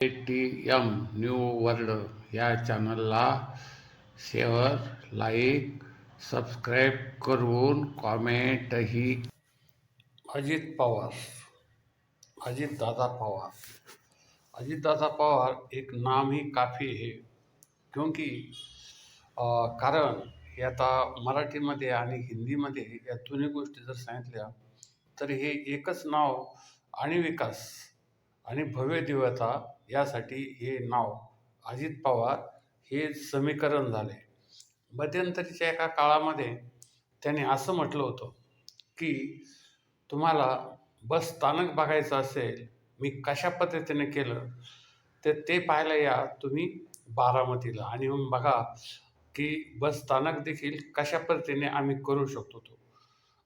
A T M new world या चॅनलला share like subscribe करून कॉमेंटही अजित पवार. अजितदादा पवार. अजितदादा पवार एक नाम ही काफ़ी है क्योंकि कारण हे आता मराठीमध्ये आणि हिंदीमध्ये या दोन्ही गोष्टी जर सांगितल्या तर हे एकच नाव आणि विकास. आणि भव्य दिव्यता यासाठी हे नाव अजित पवार हे समीकरण झाले. मध्यंतरीच्या एका काळामध्ये त्याने असं म्हटलं होतं की तुम्हाला बस स्थानक बघायचं असेल मी कशा पद्धतीने केलं तर ते पाहायला या तुम्ही बारामतीला. आणि मग बघा की बस स्थानक देखील कशा पद्धतीने आम्ही करू शकतो तो.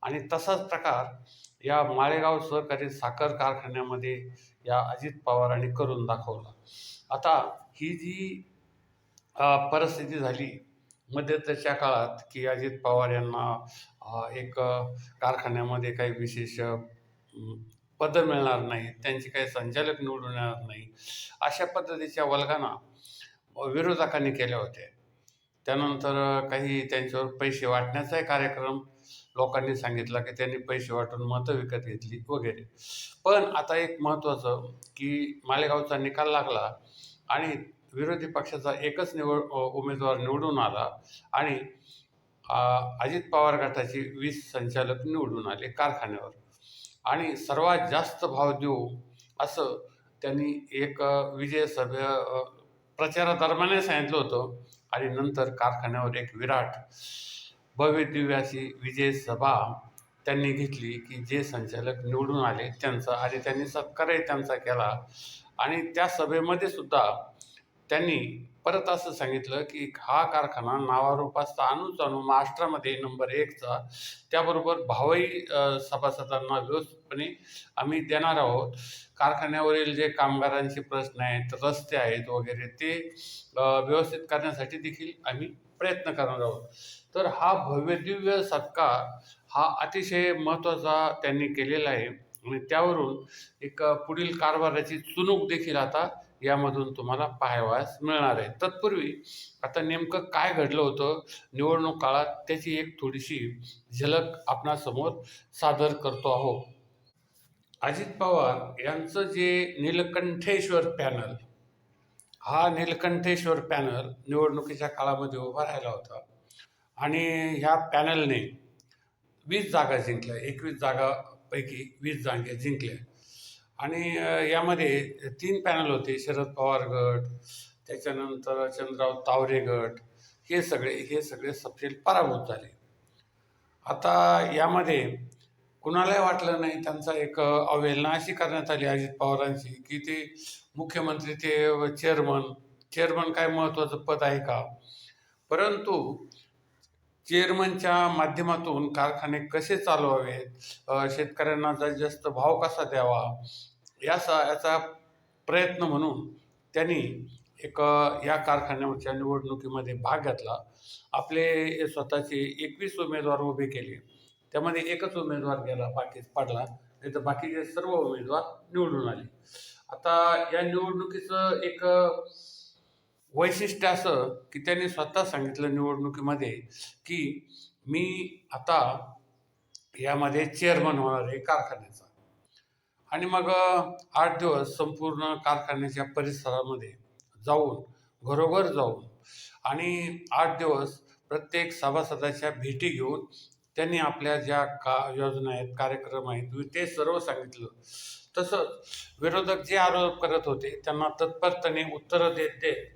आणि तसाच प्रकार या माळेगाव सहकारी साखर कारखान्यामध्ये या अजित पवारांनी करून दाखवला. आता ही जी परिस्थिती झाली मध्यंतरच्या काळात की अजित पवार यांना एक कारखान्यामध्ये काही विशेष पद मिळणार नाही त्यांचे काही संचालक निवडून येणार नाही अशा पद्धतीच्या वल्गाना विरोधकांनी केल्या होत्या. त्यानंतर काही त्यांच्यावर पैसे वाटण्याचाही कार्यक्रम लोकांनी सांगितला की त्यांनी पैसे वाटून मतं विकत घेतली वगैरे. पण आता एक महत्त्वाचं की मालेगावचा निकाल लागला आणि विरोधी पक्षाचा एकच निवड उमेदवार निवडून आला आणि अजित पवार गटाचे वीस संचालक निवडून आले कारखान्यावर. आणि सर्वात जास्त भाव देऊ असं त्यांनी एक विजय सभे प्रचारादरम्यानही सांगितलं होतं आणि नंतर कारखान्यावर एक विराट भव्य दिव्य अशी विजय सभा त्यांनी घेतली की जे संचालक निवडून आले त्यांचा आणि त्यांनी सत्कारही त्यांचा केला. आणि त्या सभेमध्ये सुद्धा त्यांनी परत असं सांगितलं की हा कारखाना नावारूपासचा आणूच आणू महाराष्ट्रामध्ये नंबर एकचा. त्याबरोबर भावही सभासदांना व्यवस्थितपणे आम्ही देणार आहोत. कारखान्यावरील जे कामगारांचे प्रश्न आहेत रस्ते आहेत वगैरे ते व्यवस्थित करण्यासाठी देखील आम्ही प्रयत्न करणार आहोत. तर हा भव्यदिव्य सत्कार हा अतिशय महत्त्वाचा त्यांनी केलेला आहे. आणि त्यावरून एक पुढील कारभाराची चुणूक देखील आता यामधून तुम्हाला पाहावयास मिळणार आहे. तत्पूर्वी आता नेमकं काय घडलं होतं निवडणूक काळात त्याची एक थोडीशी झलक आपणासमोर सादर करतो आहोत. अजित पवार यांचं जे नीलकंठेश्वर पॅनल हा नीलकंठेश्वर पॅनल निवडणुकीच्या काळामध्ये उभा राहिला होता. आणि ह्या पॅनलने वीस जागा जिंकल्या एकवीस जागापैकी वीस जागा जिंकल्या. आणि यामध्ये तीन पॅनल होते शरद पवार गट त्याच्यानंतर चंद्रराव तावरे गट हे सगळे हे सगळे सपशेल पराभूत झाले. आता यामध्ये कुणालाही वाटलं नाही त्यांचा एक अवहेलना अशी करण्यात आली अजित पवारांची की ते मुख्यमंत्री ते चेअरमन चेअरमन काय महत्त्वाचं पद आहे का? परंतु चेअरमनच्या माध्यमातून कारखाने कसे चालवावेत? शेतकऱ्यांना जास्तीत जास्त भाव कसा द्यावा? याचा याचा प्रयत्न म्हणून त्यांनी एक या कारखान्याच्या निवडणुकीमध्ये भाग घेतला. आपले स्वतःचे एकवीस उमेदवार उभे केले. त्यामध्ये एकच उमेदवार गेला बाकी पडला. नाही तर बाकीचे सर्व उमेदवार निवडून आले. आता या निवडणुकीचं एक वैशिष्ट्य असं की त्यांनी स्वतः सांगितलं निवडणुकीमध्ये की मी आता यामध्ये चेअरमन होणार आहे कारखान्याचा. आणि मग आठ दिवस संपूर्ण कारखान्याच्या परिसरामध्ये जाऊन घरोघर जाऊन आणि आठ दिवस प्रत्येक सभासदाच्या भेटी घेऊन त्यांनी आपल्या ज्या का योजना आहेत कार्यक्रम आहेत ते सर्व सांगितलं. तसंच विरोधक जे आरोप करत होते त्यांना तत्परतेने उत्तरं देत देत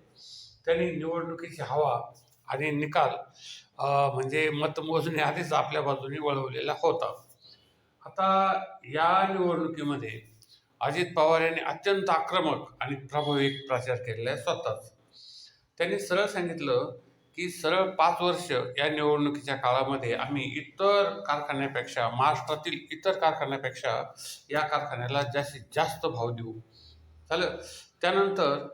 त्यांनी निवडणुकीची हवा आणि निकाल म्हणजे मतमोजणी आधीच आपल्या बाजूने वळवलेला होता. आता या निवडणुकीमध्ये अजित पवार यांनी अत्यंत आक्रमक आणि प्रभावी प्रचार केलेला आहे स्वतःच. त्यांनी सरळ सांगितलं की सरळ पाच वर्ष या निवडणुकीच्या काळामध्ये आम्ही इतर कारखान्यापेक्षा महाराष्ट्रातील इतर कारखान्यापेक्षा या कारखान्याला जास्तीत जास्त भाव देऊ. झालं त्यानंतर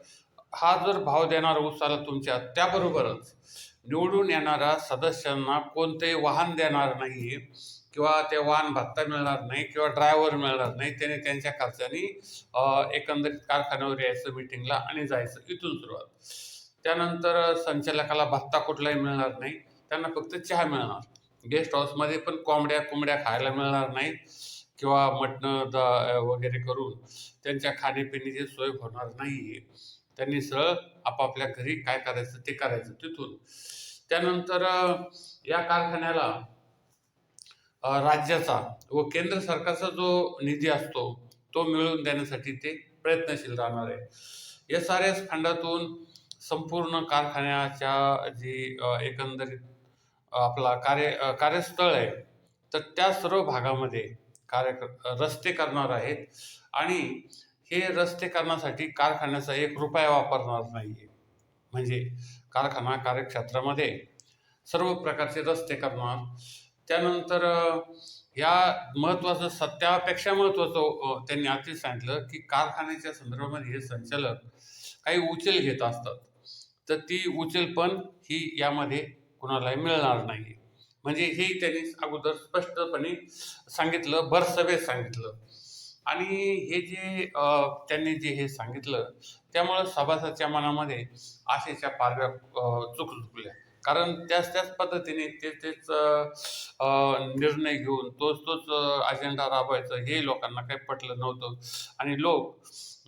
हा जर भाव देणारा उत्साह आला तुमच्या त्याबरोबरच निवडून येणाऱ्या सदस्यांना कोणतेही वाहन देणार नाही किंवा ते वाहन भत्ता मिळणार नाही किंवा ड्रायव्हर मिळणार नाही त्याने त्यांच्या खर्चाने एकंदरीत कारखान्यावर यायचं मिटिंगला आणि जायचं. इथून सुरुवात. त्यानंतर संचालकाला भत्ता कुठलाही मिळणार नाही. त्यांना फक्त चहा मिळणार. गेस्ट हाऊसमध्ये पण कोंबड्या कोंबड्या खायला मिळणार नाहीत किंवा मटणं द वगैरे करून त्यांच्या खाण्यापिण्याची सोय होणार नाही त्यांनी सरळ आपापल्या घरी काय करायचं ते करायचं तिथून. त्यानंतर या कारखान्याला राज्याचा व केंद्र सरकारचा जो निधी असतो तो मिळवून देण्यासाठी ते प्रयत्नशील राहणार आहे. एस आर एस फंडातून संपूर्ण कारखान्याच्या जी एकंदरीत आपला कार्य कार्यस्थळ आहे तर त्या सर्व भागामध्ये कार्य रस्ते करणार आहेत. आणि हे रस्ते करण्यासाठी कारखान्याचा एक रुपया वापरणार नाही म्हणजे कारखाना कार्यक्षेत्रामध्ये सर्व प्रकारचे रस्ते करणार. त्यानंतर या महत्त्वाचं सत्यापेक्षा महत्त्वाचं त्यांनी आधीच सांगितलं की कारखान्याच्या संदर्भामध्ये हे संचालक काही उचल घेत असतात. तर ती उचलपण ही यामध्ये कुणालाही मिळणार नाही. म्हणजे हे त्यांनी अगोदर स्पष्टपणे सांगितलं भरसभेत सांगितलं. आणि हे जे त्यांनी जे हे सांगितलं त्यामुळं सभासदच्या मनामध्ये आशेच्या पारव्या चुक चुकल्या कारण त्याच त्याच पद्धतीने ते तेच निर्णय घेऊन तोच तोच अजेंडा राबवायचा हे लोकांना काही पटलं नव्हतं. आणि लोक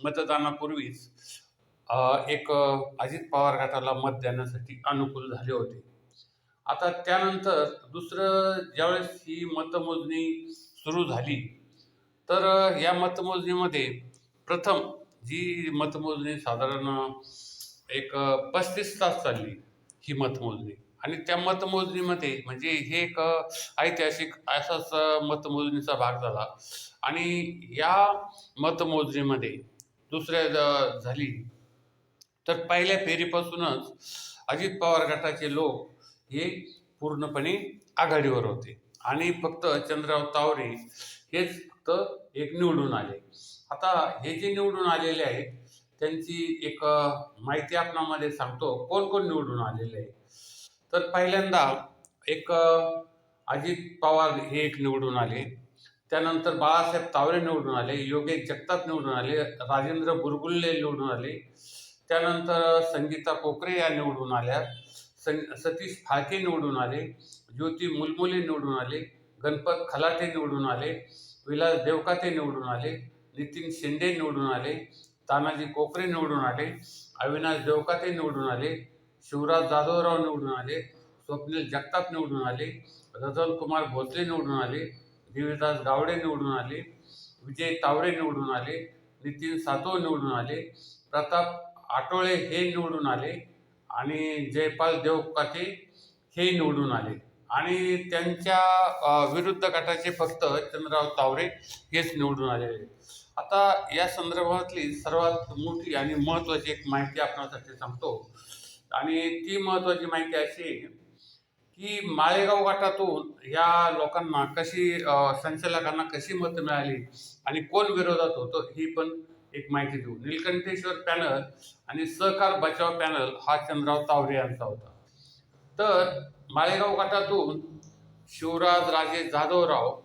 मतदानापूर्वीच एक अजित पवार गटाला मत देण्यासाठी अनुकूल झाले होते. आता त्यानंतर दुसरं ज्यावेळेस ही मतमोजणी सुरू झाली तर या मतमोजणीमध्ये प्रथम जी मतमोजणी साधारण एक पस्तीस तास चालली ही मतमोजणी. आणि त्या मतमोजणीमध्ये म्हणजे हे एक ऐतिहासिक असाच मतमोजणीचा भाग झाला. आणि या मतमोजणीमध्ये दुसऱ्या ज- झाली तर पहिल्या फेरीपासूनच अजित पवार गटाचे लोक हे पूर्णपणे आघाडीवर होते. आणि फक्त चंद्रराव तावरे हेच फक्त एक निवडून आले. आता हे जे निवडून आलेले आहेत त्यांची एक माहिती आपणामध्ये सांगतो कोण कोण निवडून आलेले आहे तर पहिल्यांदा एक अजित पवार हे एक निवडून आले. त्यानंतर बाळासाहेब तावरे निवडून आले योगेश जगताप निवडून आले राजेंद्र बुरगुल्ले निवडून आले. त्यानंतर संगीता कोकरे या निवडून आल्या सं सतीश फाळके निवडून आले ज्योती मुलमुले निवडून आले गणपत खलाटे निवडून आले विलास देवकाते निवडून आले नितीन शिंदे निवडून आले तानाजी कोकरे निवडून आले अविनाश देवकाते निवडून आले शिवराज जाधवराव निवडून आले स्वप्नील जगताप निवडून आले रतन कुमार भोसले निवडून आले देवीदास गावडे निवडून आले विजय तावरे निवडून आले नितीन सातव निवडून आले प्रताप आटोळे हे निवडून आले आणि जयपाल देवकाते हे निवडून आले. आणि त्यांच्या विरुद्ध गटाचे फक्त चंद्रराव तावरे हेच निवडून आलेले. आता या संदर्भातली सर्वात मोठी आणि महत्त्वाची एक माहिती आपणासाठी सांगतो. आणि ती महत्त्वाची माहिती अशी की माळेगाव गटातून या लोकांना कशी संचालकांना कशी मतं मिळाली आणि कोण विरोधात होतं ही पण एक माहिती देऊ. निलकंठेश्वर पॅनल आणि सहकार बचाव पॅनल हा चंद्रराव तावरे यांचा होता. तर माळेगाव गटातून शिवराज राजे जाधवराव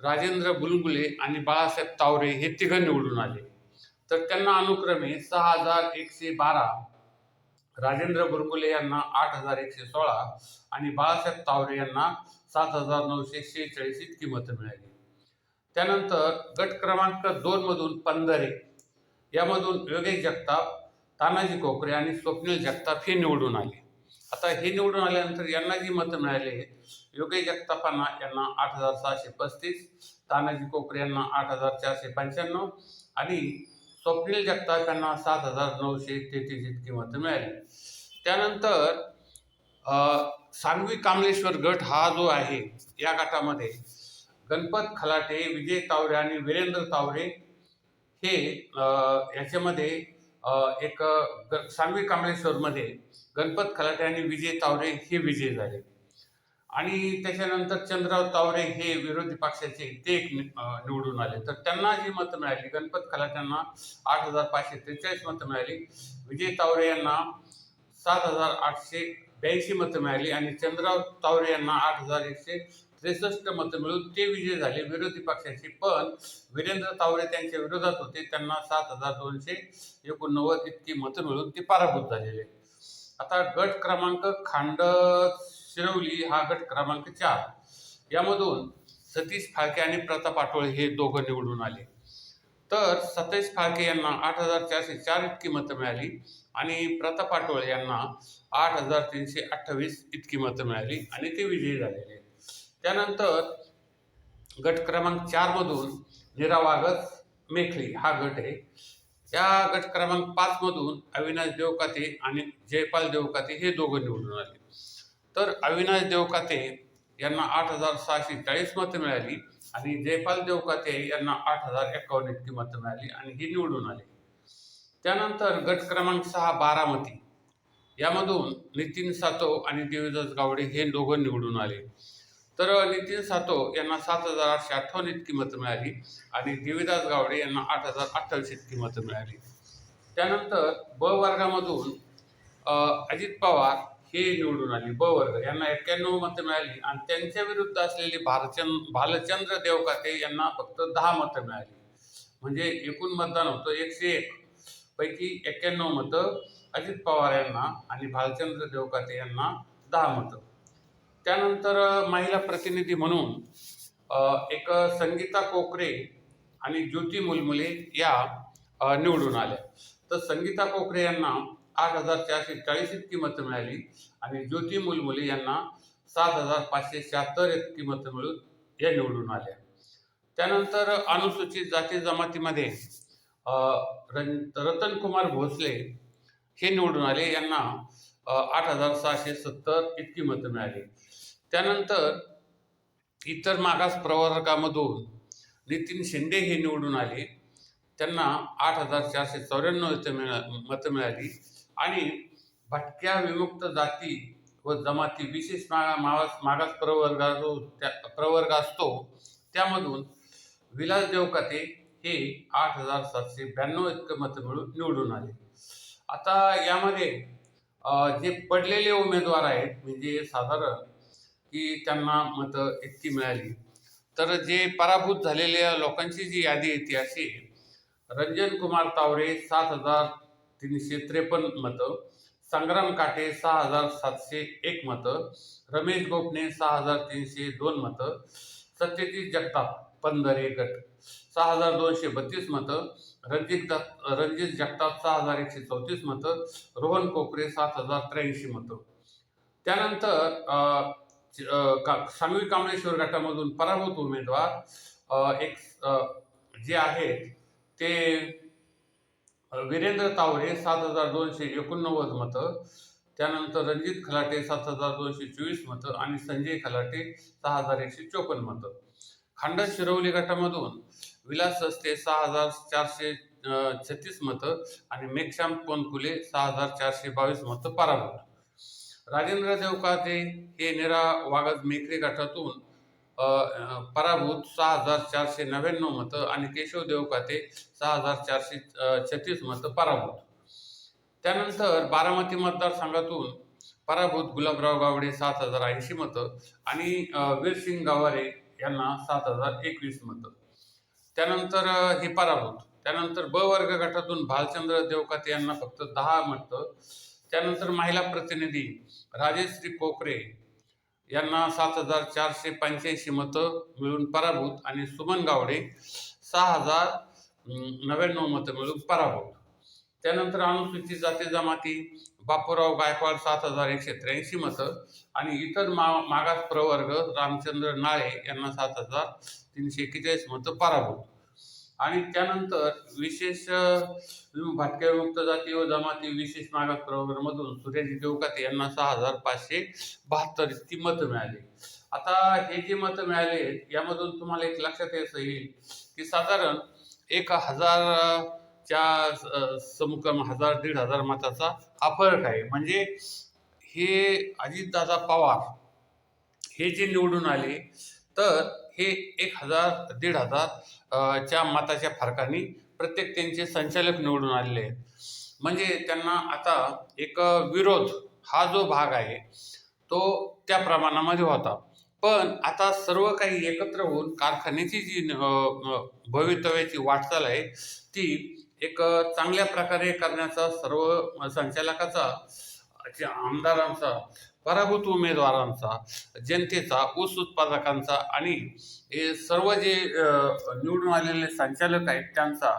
राजेंद्र बुलबुले आणि बाळासाहेब तावरे हे तिघं निवडून आले. तर त्यांना अनुक्रमे सहा हजार एकशे बारा राजेंद्र बुलबुले यांना आठ हजार एकशे सोळा आणि बाळासाहेब तावरे यांना सात हजार नऊशे शेहेचाळीस इतकी मतं मिळाली. त्यानंतर गट क्रमांक दोनमधून पंधरे यामधून योगेश जगताप तानाजी कोकरे आणि स्वप्नील जगताप हे निवडून आले. आता हे निवडून आल्यानंतर यांना जी मतं मिळाली आहेत योगेश जगतापांना यांना आठ हजार सहाशे पस्तीस तानाजी कोकरे यांना आठ हजार चारशे पंच्याण्णव आणि स्वप्नील जगताप यांना सात हजार नऊशे तेहतीस इतकी मतं मिळाली. त्यानंतर सांगवी कामलेश्वर गट हा जो आहे या गटामध्ये गणपत खलाटे विजय तावरे आणि वीरेंद्र तावरे हे याच्यामध्ये एक ग- सांगवी कांबळेश्वरमध्ये गणपत खलाटे आणि विजय तावरे हे विजय झाले. आणि त्याच्यानंतर चंद्रराव तावरे हे विरोधी पक्षाचे ते एक नि- निवडून आले. तर त्यांना जी मतं मिळाली गणपत खलाट्यांना आठ हजार पाचशे त्रेचाळीस मतं मिळाली विजय तावरे यांना सात हजार आठशे ब्याऐंशी मतं मिळाली आणि चंद्रराव तावरे यांना आठ हजार एकशे त्रेसष्ट मतं मिळून ते विजयी झाले. विरोधी पक्षाचे पण वीरेंद्र तावरे त्यांच्या विरोधात होते. त्यांना सात हजार दोनशे एकोणनव्वद इतकी मतं मिळून ते पराभूत झालेले. आता गट क्रमांक खांड शिरवली हा गट क्रमांक चार. यामधून सतीश फाळके आणि प्रताप आठवळे हे दोघं निवडून आले. तर सतीश फाळके यांना आठ हजार चारशे चार इतकी मतं मिळाली आणि प्रताप आठवळे यांना आठ हजार तीनशे अठ्ठावीस इतकी मतं मिळाली आणि ते विजयी झालेले. त्यानंतर गट क्रमांक चारमधून नीरा वागस मेखळी हा गट आहे. त्या गट क्रमांक पाचमधून अविनाश देवकाते आणि जयपाल देवकाते हे दोघं निवडून आले. तर अविनाश देवकाते यांना आठ हजार सहाशे चाळीस मतं मिळाली आणि जयपाल देवकाते यांना आठ हजार एकावन्न इतकी मतं मिळाली आणि हे निवडून आले. त्यानंतर गट क्रमांक सहा बारामती. यामधून नितीन सातो आणि देवीदास गावडे हे दोघं निवडून आले. तर नितीन सातो यांना सात हजार आठशे अठ्ठावन्न इतकी मतं मिळाली आणि देवीदास गावडे यांना आठ हजार अठ्ठावीस इतकी मतं मिळाली. त्यानंतर ब वर्गामधून अजित पवार हे निवडून आले ब वर्ग. यांना एक्क्याण्णव मतं मिळाली आणि त्यांच्या विरुद्ध असलेले भारचंद भालचंद्र देवकाते यांना फक्त दहा मतं मिळाली. म्हणजे एकूण मतदान होतं एकशे एक. पैकी एक्क्याण्णव मतं अजित पवार यांना आणि भालचंद्र देवकाते यांना दहा मतं. त्यानंतर महिला प्रतिनिधी म्हणून एक संगीता कोकरे आणि ज्योती मुलमुले या निवडून आल्या. तर संगीता कोकरे यांना आठ हजार चारशे चाळीस इतकी मतं मिळाली आणि ज्योती मुलमुले यांना सात हजार पाचशे शहात्तर इतकी मतं मिळून या निवडून आल्या. त्यानंतर अनुसूचित जाती जमातीमध्ये रन- रतन कुमार भोसले हे निवडून आले. यांना आठ हजार सहाशे सत्तर इतकी मतं मिळाली. त्यानंतर इतर मागास प्रवर्गामधून नितीन शिंदे हे निवडून आले. त्यांना आठ हजार चारशे चौऱ्याण्णव इथं मिळा मतं मिळाली. आणि भटक्या विमुक्त जाती व जमाती विशेष मागा मागास मागास प्रवर्गा जो त्या प्रवर्ग असतो त्यामधून विलास देवकाते हे आठ हजार सातशे ब्याण्णव इतकं मतं मिळून निवडून आले. आता यामध्ये जे पडलेले उमेदवार आहेत म्हणजे साधारण की त्यांना मतं इतकी मिळाली. तर जे पराभूत झालेल्या लोकांची जी यादी येते अशी आहे. रंजन कुमार तावरे सात हजार तीनशे त्रेपन्न मतं. संग्राम काटे सहा हजार सातशे एक मतं. रमेश गोपणे सहा हजार तीनशे दोन मतं. सत्यजित जगताप पंधरे गट. सहा हजार दोनशे बत्तीस मतं. रणजित दत्त रणजित जगताप सहा हजार एकशे चौतीस मतं. रोहन कोकरे सात हजार त्र्याऐंशी मतं. त्यानंतर का सांगवी कामळेश्वर गटामधून पराभूत उमेदवार एक जे आहेत ते वीरेंद्र तावरे सात हजार दोनशे एकोणनव्वद मतं त्यानंतर रणजित खलाटे सात हजार दोनशे चोवीस मतं आणि संजय खलाटे सहा हजार एकशे चोपन्न मतं. खांडा शिरवली गटामधून विलास असते सहा हजार चारशे छत्तीस मतं आणि मेघश्याम कोनकुले सहा हजार चारशे बावीस मतं पराभूत. राजेंद्र देवकाते हे निरा वागद मेखरे गटातून पराभूत सहा हजार चारशे नव्याण्णव मतं आणि केशव देवकाते सहा हजार चारशे छत्तीस मतं पराभूत. त्यानंतर बारामती मतदारसंघातून पराभूत गुलाबराव गावडे सात हजार ऐंशी मतं आणि वीरसिंग गावारे यांना सात हजार एकवीस मतं. त्यानंतर हे पराभूत. त्यानंतर ब वर्ग गटातून भालचंद्र देवकाते यांना फक्त दहा मतं त्यानंतर महिला प्रतिनिधी राजेश्री कोकरे यांना सात हजार चारशे पंच्याऐंशी मतं मिळून पराभूत आणि सुमन गावडे सहा हजार नव्याण्णव मतं मिळून पराभूत. त्यानंतर अनुसूचित जाती जमाती बापूराव गायकवाड सात हजार एकशे त्र्याऐंशी मतं आणि इतर मा मागास प्रवर्ग रामचंद्र नाळे यांना सात हजार तीनशे एक्केचाळीस मतं पराभूत. आणि त्यानंतर विशेष अं, भटक्या विमुक्त जाती व जमाती विशेष मागास प्रवर्गामधून सूर्याजी देवकाते यांना सहा हजार पाचशे बहात्तर इतकी मतं मिळाली. आता हे जे मतं मिळाले यामधून तुम्हाला एक लक्षात यायचं येईल की साधारण एक हजारच्या अं, समुक्रम हजार दीड हजार मताचा हा फरक आहे. म्हणजे हे अजितदादा पवार हे जे निवडून आले तर हे एक हजार दीड हजार च्या मताच्या फरकाने प्रत्येक त्यांचे संचालक निवडून आलेले आहेत. म्हणजे त्यांना आता एक विरोध हा जो भाग आहे तो त्या प्रमाणामध्ये होता. पण आता सर्व काही एकत्र होऊन कारखान्याची जी भवितव्याची वाटचाल आहे ती एक चांगल्या प्रकारे करण्याचा सर्व संचालकाचा जे आमदारांचा पराभूत उमेदवारांचा जनतेचा ऊस उत्पादकांचा आणि हे सर्व जे निवडून आलेले संचालक आहेत त्यांचा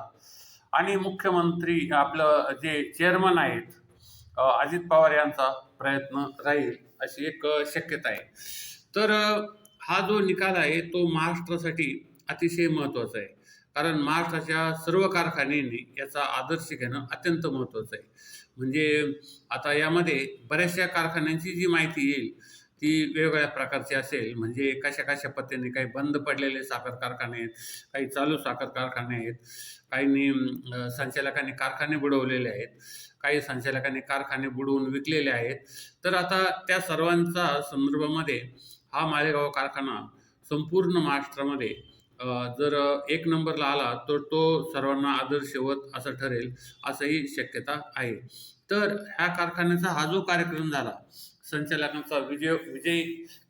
आणि मुख्यमंत्री आपलं जे चेअरमन आहेत अजित पवार यांचा प्रयत्न राहील अशी एक शक्यता आहे. तर हा जो निकाल आहे तो महाराष्ट्रासाठी अतिशय महत्त्वाचा आहे. कारण महाराष्ट्राच्या सर्व कारखान्यांनी याचा आदर्श घेणं अत्यंत महत्त्वाचं आहे. म्हणजे आता यामध्ये बऱ्याचशा कारखान्यांची जी माहिती येईल ती वेगवेगळ्या प्रकारची असेल. म्हणजे कशा कशा पद्धतीने काही बंद पडलेले साखर कारखाने आहेत काही चालू साखर कारखाने आहेत काहींनी संचालकांनी कारखाने बुडवलेले आहेत काही संचालकांनी कारखाने बुडवून विकलेले आहेत. तर आता त्या सर्वांचा संदर्भामध्ये हा मालेगाव कारखाना संपूर्ण महाराष्ट्रामध्ये जर एक नंबरला आला तर तो सर्वांना आदर्शवत असं ठरेल असंही शक्यता आहे. तर ह्या कारखान्याचा हा जो कार्यक्रम झाला संचालकांचा विजय विजयी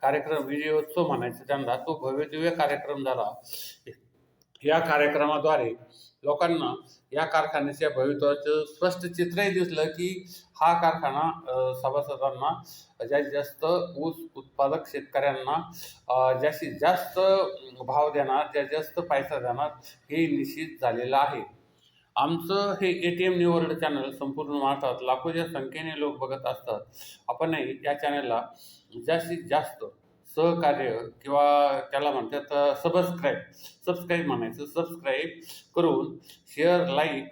कार्यक्रम विजयोत्सव म्हणायचा त्यांना तो भव्यदिव्य कार्यक्रम झाला. या कार्यक्रमाद्वारे लोकांना या कारखान्याच्या भवितव्याचं स्पष्ट चित्रही दिसलं की हा कारखाना सभासदांना जास्तीत जास्त ऊस उत्पादक शेतकऱ्यांना जास्तीत जास्त भाव देणार जास्तीत जास्त पैसा देणार हे निश्चित झालेलं आहे. आमचं हे A T M new world channel संपूर्ण महाराष्ट्रात लाखोच्या संख्येने लोक बघत असतात. आपणही या चॅनलला जास्तीत जास्त सहकार्य किंवा त्याला म्हणतात सबस्क्राईब सबस्क्राईब म्हणायचं. सबस्क्राईब करून शेअर लाईक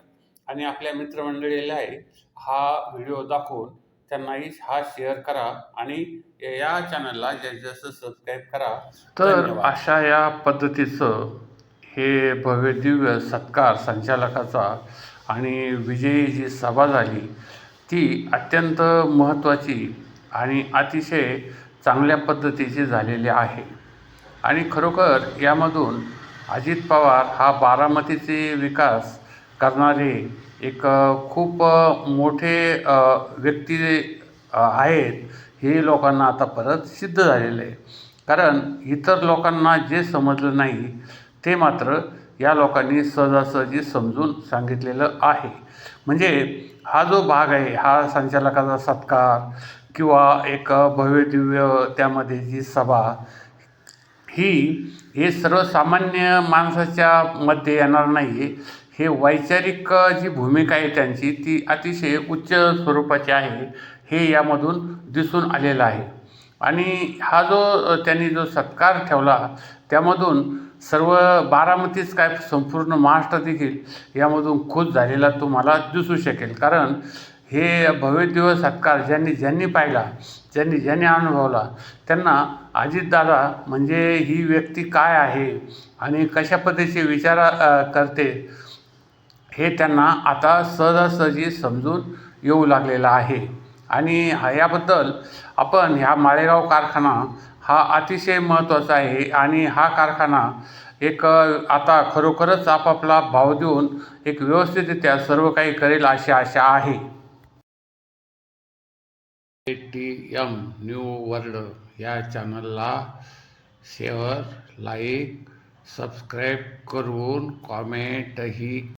आणि आपल्या मित्रमंडळीला आहे हा व्हिडिओ दाखवून त्यांनाही हा शेअर करा आणि या चॅनलला जास्त सबस्क्राईब करा. तर. अशा या पद्धतीचं हे भव्य दिव्य सत्कार संचालकाचा आणि विजयी जी सभा झाली. ती अत्यंत महत्त्वाची आणि अतिशय चांगल्या पद्धतीची झालेली आहे. आणि खरोखर यामधून अजित पवार हा बारामतीचे विकास करणारे एक खूप मोठे व्यक्ती आहेत हे लोकांना आता परत सिद्ध झालेलं आहे. कारण इतर लोकांना जे समजलं नाही ते मात्र या लोकांनी सहजासहजी समजून सांगितलेलं आहे. म्हणजे हा जो भाग आहे हा संचालकाचा सत्कार किंवा एक भव्य दिव्य त्यामध्ये जी सभा ही हे सर्वसामान्य माणसाच्या मध्ये येणार नाही हे वैचारिक जी भूमिका आहे त्यांची ती अतिशय उच्च स्वरूपाची आहे. हे यामधून दिसून आलेलं आहे. आणि हा जो त्यांनी जो सत्कार ठेवला त्यामधून सर्व बारामतीच काय संपूर्ण महाराष्ट्र देखील यामधून खुश झालेला तुम्हाला दिसू शकेल. कारण हे भव्य दिवस सत्कार ज्यांनी ज्यांनी पाहिला ज्यांनी ज्यांनी अनुभवला त्यांना अजितदादा म्हणजे ही व्यक्ती काय आहे आणि कशा पद्धतीचे विचार करते हे त्यांना आता सहजासहजी समजून येऊ लागलेलं आहे. आणि हा- याबद्दल आपण ह्या माळेगाव कारखाना हा अतिशय महत्त्वाचा आहे आणि हा कारखाना एक आता खरोखरच आपापला भाव देऊन एक व्यवस्थितरित्या सर्व काही करेल अशी आशा आहे. A T M new world या चॅनलला शेअर लाईक सबस्क्राईब करून कॉमेंटही